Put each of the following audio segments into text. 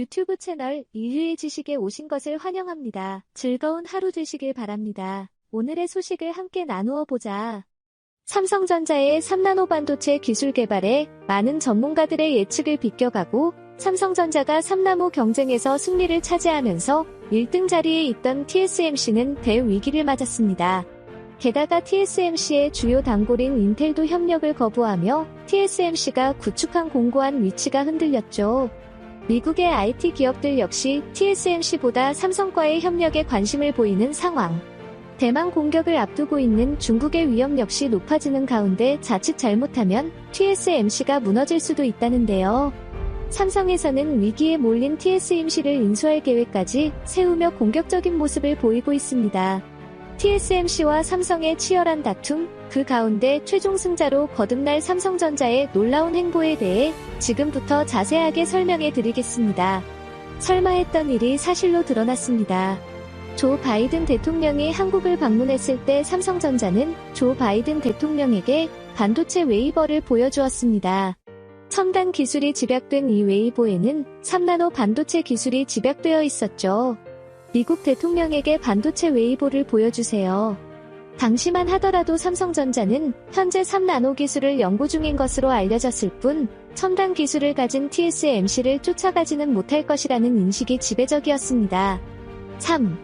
유튜브 채널 인류의 지식에 오신 것을 환영합니다. 즐거운 하루 되시길 바랍니다. 오늘의 소식을 함께 나누어 보자. 삼성전자의 3나노 반도체 기술 개발에 많은 전문가들의 예측을 비껴가고 삼성전자가 3나노 경쟁에서 승리를 차지하면서 1등 자리에 있던 TSMC는 대위기를 맞았습니다. 게다가 TSMC의 주요 단골인 인텔도 협력을 거부하며 TSMC가 구축한 공고한 위치가 흔들렸죠. 미국의 IT 기업들 역시 TSMC보다 삼성과의 협력에 관심을 보이는 상황. 대만 공격을 앞두고 있는 중국의 위험 역시 높아지는 가운데 자칫 잘못하면 TSMC가 무너질 수도 있다는데요. 삼성에서는 위기에 몰린 TSMC를 인수할 계획까지 세우며 공격적인 모습을 보이고 있습니다. TSMC와 삼성의 치열한 다툼, 그 가운데 최종 승자로 거듭날 삼성전자의 놀라운 행보에 대해 지금부터 자세하게 설명해 드리겠습니다. 설마 했던 일이 사실로 드러났습니다. 조 바이든 대통령이 한국을 방문했을 때 삼성전자는 조 바이든 대통령에게 반도체 웨이버를 보여주었습니다. 첨단 기술이 집약된 이 웨이보에는 3나노 반도체 기술이 집약되어 있었죠. 미국 대통령에게 반도체 웨이보를 보여주세요. 당시만 하더라도 삼성전자는 현재 3나노 기술을 연구 중인 것으로 알려졌을 뿐 첨단 기술을 가진 TSMC를 쫓아가지는 못할 것이라는 인식이 지배적이었습니다. 3.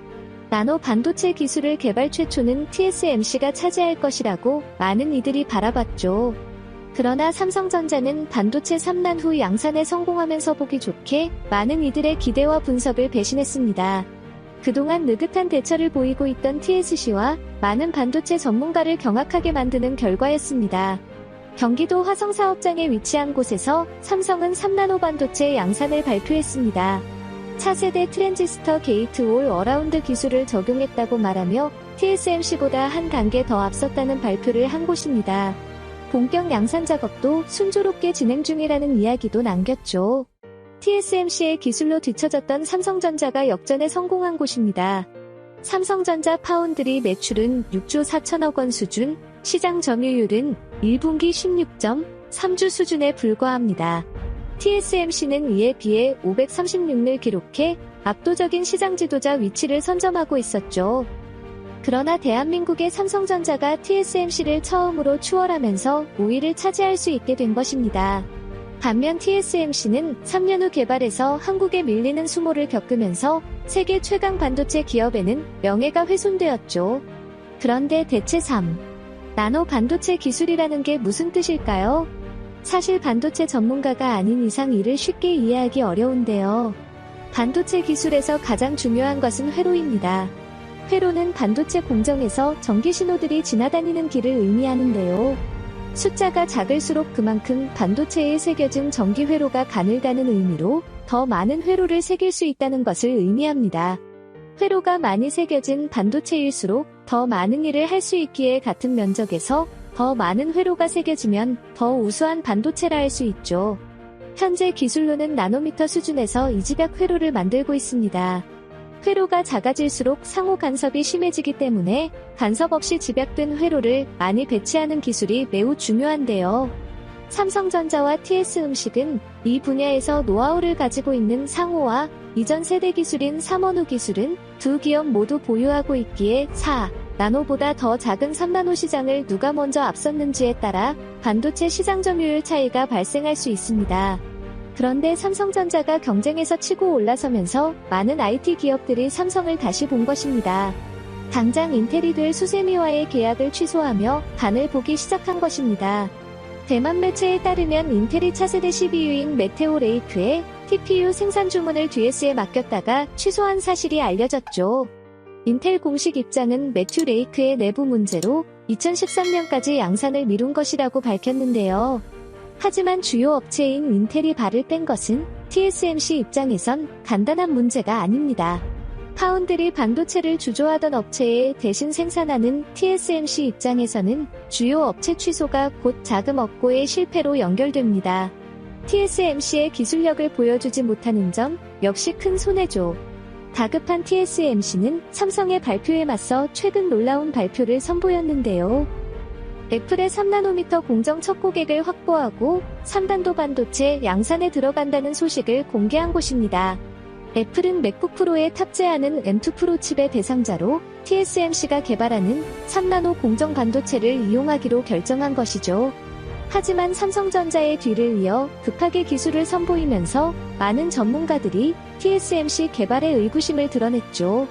나노 반도체 기술을 개발 최초는 TSMC가 차지할 것이라고 많은 이들이 바라봤죠. 그러나 삼성전자는 반도체 3난 후 양산에 성공하면서 보기 좋게 많은 이들의 기대와 분석을 배신했습니다. 그동안 느긋한 대처를 보이고 있던 TSC와 많은 반도체 전문가를 경악하게 만드는 결과였습니다. 경기도 화성 사업장에 위치한 곳에서 삼성은 3나노 반도체 양산을 발표했습니다. 차세대 트랜지스터 게이트 올 어라운드 기술을 적용했다고 말하며 TSMC보다 한 단계 더 앞섰다는 발표를 한 곳입니다. 본격 양산 작업도 순조롭게 진행 중이라는 이야기도 남겼죠. TSMC의 기술로 뒤처졌던 삼성전자가 역전에 성공한 곳입니다. 삼성전자 파운드리 매출은 6조 4천억 원 수준, 시장 점유율은 1분기 16.3주 수준에 불과합니다. TSMC는 이에 비해 536을 기록해 압도적인 시장 지도자 위치를 선점하고 있었죠. 그러나 대한민국의 삼성전자가 TSMC를 처음으로 추월하면서 5위를 차지할 수 있게 된 것입니다. 반면 TSMC는 3년 후 개발에서 한국에 밀리는 수모를 겪으면서 세계 최강 반도체 기업에는 명예가 훼손되었죠. 그런데 대체 3. 나노 반도체 기술이라는 게 무슨 뜻일까요? 사실 반도체 전문가가 아닌 이상 이를 쉽게 이해하기 어려운데요. 반도체 기술에서 가장 중요한 것은 회로입니다. 회로는 반도체 공정에서 전기 신호들이 지나다니는 길을 의미하는데요. 숫자가 작을수록 그만큼 반도체에 새겨진 전기 회로가 가늘다는 의미로 더 많은 회로를 새길 수 있다는 것을 의미합니다. 회로가 많이 새겨진 반도체일수록 더 많은 일을 할 수 있기에 같은 면적에서 더 많은 회로가 새겨지면 더 우수한 반도체라 할 수 있죠. 현재 기술로는 나노미터 수준에서 이집약 회로를 만들고 있습니다. 회로가 작아질수록 상호 간섭이 심해지기 때문에 간섭 없이 집약된 회로를 많이 배치하는 기술이 매우 중요한데요. 삼성전자와 TS 음식은 이 분야에서 노하우를 가지고 있는 상호와 이전 세대 기술인 삼원우 기술은 두 기업 모두 보유하고 있기에 4. 나노보다 더 작은 3나노 시장을 누가 먼저 앞섰는지에 따라 반도체 시장 점유율 차이가 발생할 수 있습니다. 그런데 삼성전자가 경쟁에서 치고 올라서면서 많은 IT 기업들이 삼성을 다시 본 것입니다. 당장 인텔이 될 수세미와의 계약을 취소하며 간을 보기 시작한 것입니다. 대만 매체에 따르면 인텔이 차세대 CPU인 메테오 레이크의 TPU 생산 주문을 DS에 맡겼다가 취소한 사실이 알려졌죠. 인텔 공식 입장은 매튜 레이크의 내부 문제로 2013년까지 양산을 미룬 것이라고 밝혔는데요. 하지만 주요 업체인 인텔이 발을 뺀 것은 TSMC 입장에선 간단한 문제가 아닙니다. 파운드리 반도체를 주조하던 업체에 대신 생산하는 TSMC 입장에서는 주요 업체 취소가 곧 자금 억고의 실패로 연결됩니다. TSMC의 기술력을 보여주지 못하는 점 역시 큰 손해죠. 다급한 TSMC는 삼성의 발표에 맞서 최근 놀라운 발표를 선보였는데요. 애플의 3나노미터 공정 첫 고객을 확보하고 3단도 반도체 양산에 들어간다는 소식을 공개한 곳입니다. 애플은 맥북 프로에 탑재하는 M2 프로 칩의 대상자로 TSMC가 개발하는 3나노 공정 반도체를 이용하기로 결정한 것이죠. 하지만 삼성전자의 뒤를 이어 급하게 기술을 선보이면서 많은 전문가들이 TSMC 개발에 의구심을 드러냈죠.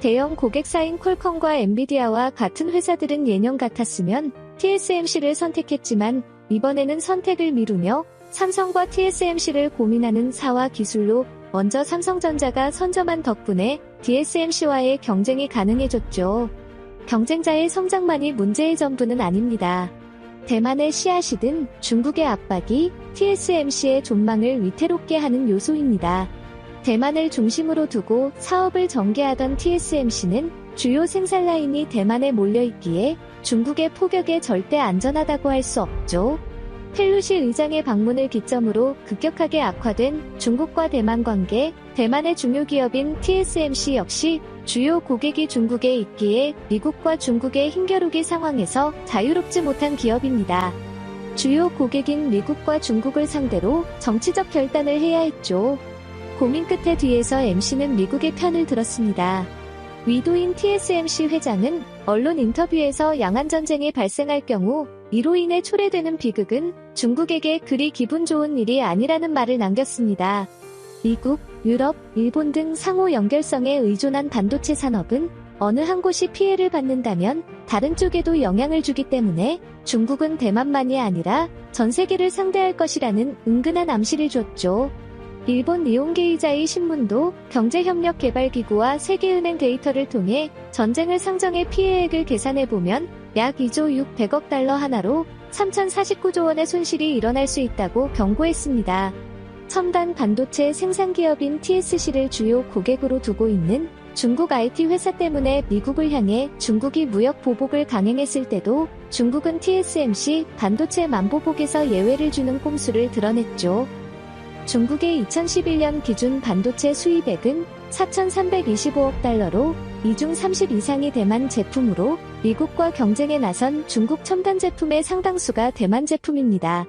대형 고객사인 퀄컴과 엔비디아와 같은 회사들은 예년 같았으면 TSMC를 선택했지만 이번에는 선택을 미루며 삼성과 TSMC를 고민하는 사와 기술로 먼저 삼성전자가 선점한 덕분에 TSMC와의 경쟁이 가능해졌죠. 경쟁자의 성장만이 문제의 전부는 아닙니다. 대만의 씨앗이든 중국의 압박이 TSMC의 존망을 위태롭게 하는 요소입니다. 대만을 중심으로 두고 사업을 전개하던 TSMC는 주요 생산 라인이 대만에 몰려 있기에 중국의 포격에 절대 안전하다고 할 수 없죠. 펠루시 의장의 방문을 기점으로 급격하게 악화된 중국과 대만 관계, 대만의 중요 기업인 TSMC 역시 주요 고객이 중국에 있기에 미국과 중국의 힘겨루기 상황에서 자유롭지 못한 기업입니다. 주요 고객인 미국과 중국을 상대로 정치적 결단을 해야 했죠. 고민 끝에 뒤에서 MC는 미국의 편을 들었습니다. 위도인 TSMC 회장은 언론 인터뷰에서 양안 전쟁이 발생할 경우 이로 인해 초래되는 비극은 중국에게 그리 기분 좋은 일이 아니라는 말을 남겼습니다. 미국, 유럽, 일본 등 상호 연결성에 의존한 반도체 산업은 어느 한 곳이 피해를 받는다면 다른 쪽에도 영향을 주기 때문에 중국은 대만만이 아니라 전 세계를 상대할 것이라는 은근한 암시를 줬죠. 일본 니온게이자이 신문도 경제협력개발기구와 세계은행 데이터를 통해 전쟁을 상정해 피해액을 계산해보면 약 2조 600억 달러 하나로 3,049조 원의 손실이 일어날 수 있다고 경고했습니다. 첨단 반도체 생산기업인 TSC를 주요 고객으로 두고 있는 중국 IT 회사 때문에 미국을 향해 중국이 무역 보복을 강행했을 때도 중국은 TSMC 반도체 만보복에서 예외를 주는 꼼수를 드러냈죠. 중국의 2011년 기준 반도체 수입액은 4,325억 달러로 이중 30 이상이 대만 제품으로 미국과 경쟁에 나선 중국 첨단 제품의 상당수가 대만 제품입니다.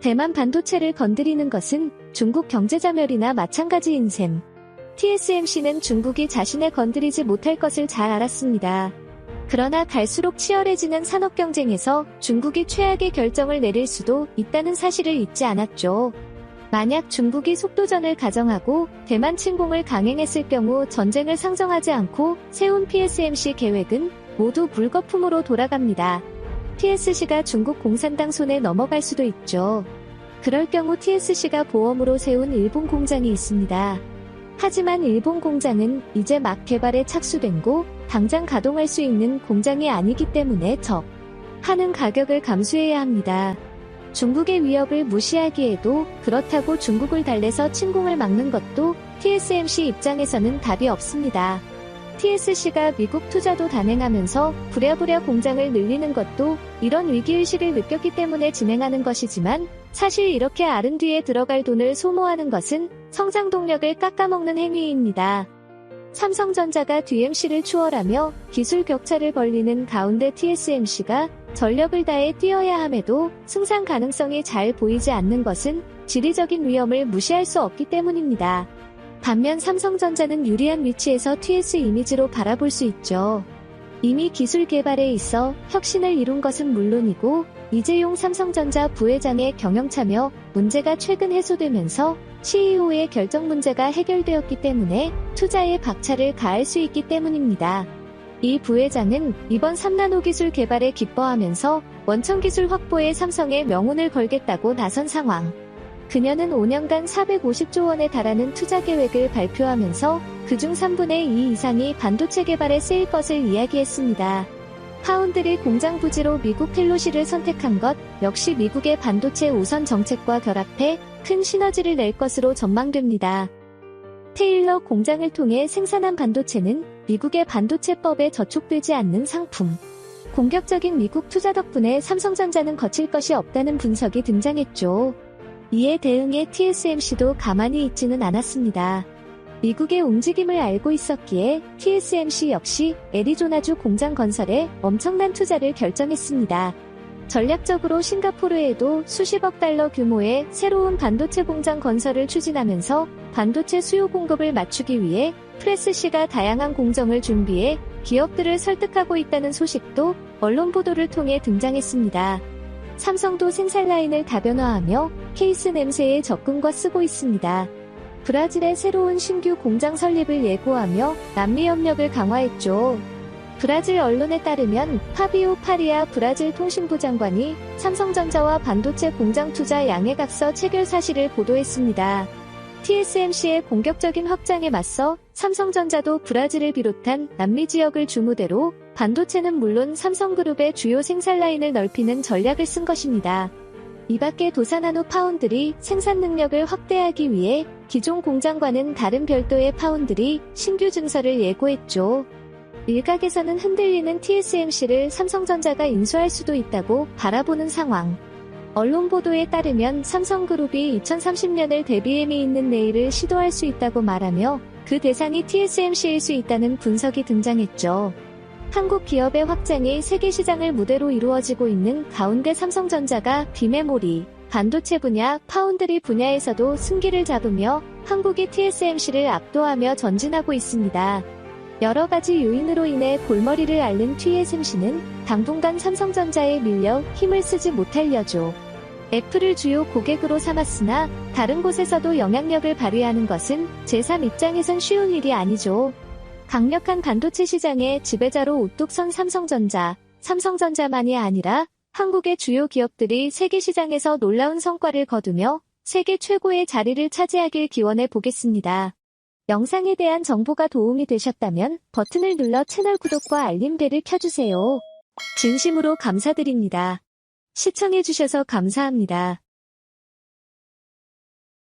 대만 반도체를 건드리는 것은 중국 경제자멸이나 마찬가지인 셈. TSMC는 중국이 자신을 건드리지 못할 것을 잘 알았습니다. 그러나 갈수록 치열해지는 산업 경쟁에서 중국이 최악의 결정을 내릴 수도 있다는 사실을 잊지 않았죠. 만약 중국이 속도전을 가정하고 대만 침공을 강행했을 경우 전쟁을 상정하지 않고 세운 PSMC 계획은 모두 불거품으로 돌아갑니다. TSC가 중국 공산당 손에 넘어갈 수도 있죠. 그럴 경우 TSC가 보험으로 세운 일본 공장이 있습니다. 하지만 일본 공장은 이제 막 개발에 착수된 고 당장 가동할 수 있는 공장이 아니기 때문에 적 하는 가격을 감수해야 합니다. 중국의 위협을 무시하기에도 그렇다고 중국을 달래서 침공을 막는 것도 TSMC 입장에서는 답이 없습니다. TSC가 미국 투자도 단행하면서 부랴부랴 공장을 늘리는 것도 이런 위기의식을 느꼈기 때문에 진행하는 것이지만 사실 이렇게 뒤에 들어갈 돈을 소모하는 것은 성장 동력을 깎아먹는 행위입니다. 삼성전자가 DMC를 추월하며 기술 격차를 벌리는 가운데 TSMC가 전력을 다해 뛰어야 함에도 승산 가능성이 잘 보이지 않는 것은 지리적인 위험을 무시할 수 없기 때문입니다. 반면 삼성전자는 유리한 위치에서 TS 이미지로 바라볼 수 있죠. 이미 기술 개발에 있어 혁신을 이룬 것은 물론이고 이재용 삼성전자 부회장의 경영 참여 문제가 최근 해소되면서 CEO의 결정 문제가 해결되었기 때문에 투자에 박차를 가할 수 있기 때문입니다. 이 부회장은 이번 3나노 기술 개발에 기뻐하면서 원천 기술 확보에 삼성에 명운을 걸겠다고 나선 상황. 그녀는 5년간 450조 원에 달하는 투자 계획을 발표하면서 그중 3분의 2 이상이 반도체 개발에 쓰일 것을 이야기했습니다. 파운드리 공장 부지로 미국 펠로시를 선택한 것 역시 미국의 반도체 우선 정책과 결합해 큰 시너지를 낼 것으로 전망됩니다. 테일러 공장을 통해 생산한 반도체는 미국의 반도체법에 저촉되지 않는 상품. 공격적인 미국 투자 덕분에 삼성전자는 거칠 것이 없다는 분석이 등장했죠. 이에 대응해 TSMC도 가만히 있지는 않았습니다. 미국의 움직임을 알고 있었기에 TSMC 역시 애리조나주 공장 건설에 엄청난 투자를 결정했습니다. 전략적으로 싱가포르에도 수십억 달러 규모의 새로운 반도체 공장 건설을 추진하면서 반도체 수요 공급을 맞추기 위해 프레스시가 다양한 공정을 준비해 기업들을 설득하고 있다는 소식도 언론 보도를 통해 등장했습니다. 삼성도 생산 라인을 다변화하며 케이스 냄새에 접근과 쓰고 있습니다. 브라질의 새로운 신규 공장 설립을 예고하며 남미 협력을 강화했죠. 브라질 언론에 따르면 파비오 파리아 브라질 통신부 장관이 삼성전자와 반도체 공장 투자 양해각서 체결 사실을 보도했습니다. TSMC의 공격적인 확장에 맞서 삼성전자도 브라질을 비롯한 남미 지역을 주무대로 반도체는 물론 삼성그룹의 주요 생산 라인을 넓히는 전략을 쓴 것입니다. 이 밖에 도산나노 파운드리 생산 능력을 확대하기 위해 기존 공장과는 다른 별도의 파운드리 신규 증설을 예고했죠. 일각에서는 흔들리는 TSMC를 삼성전자가 인수할 수도 있다고 바라보는 상황. 언론 보도에 따르면 삼성그룹이 2030년을 대비함이 있는 내일을 시도할 수 있다고 말하며 그 대상이 TSMC일 수 있다는 분석이 등장했죠. 한국 기업의 확장이 세계 시장을 무대로 이루어지고 있는 가운데 삼성전자가 비메모리, 반도체 분야, 파운드리 분야에서도 승기를 잡으며 한국이 TSMC를 압도하며 전진하고 있습니다. 여러 가지 요인으로 인해 골머리를 앓는 TSMC는 당분간 삼성전자에 밀려 힘을 쓰지 못할 여조. 애플을 주요 고객으로 삼았으나 다른 곳에서도 영향력을 발휘하는 것은 제3 입장에선 쉬운 일이 아니죠. 강력한 반도체 시장의 지배자로 우뚝 선 삼성전자, 삼성전자만이 아니라 한국의 주요 기업들이 세계 시장에서 놀라운 성과를 거두며 세계 최고의 자리를 차지하길 기원해 보겠습니다. 영상에 대한 정보가 도움이 되셨다면 버튼을 눌러 채널 구독과 알림벨을 켜주세요. 진심으로 감사드립니다. 시청해주셔서 감사합니다.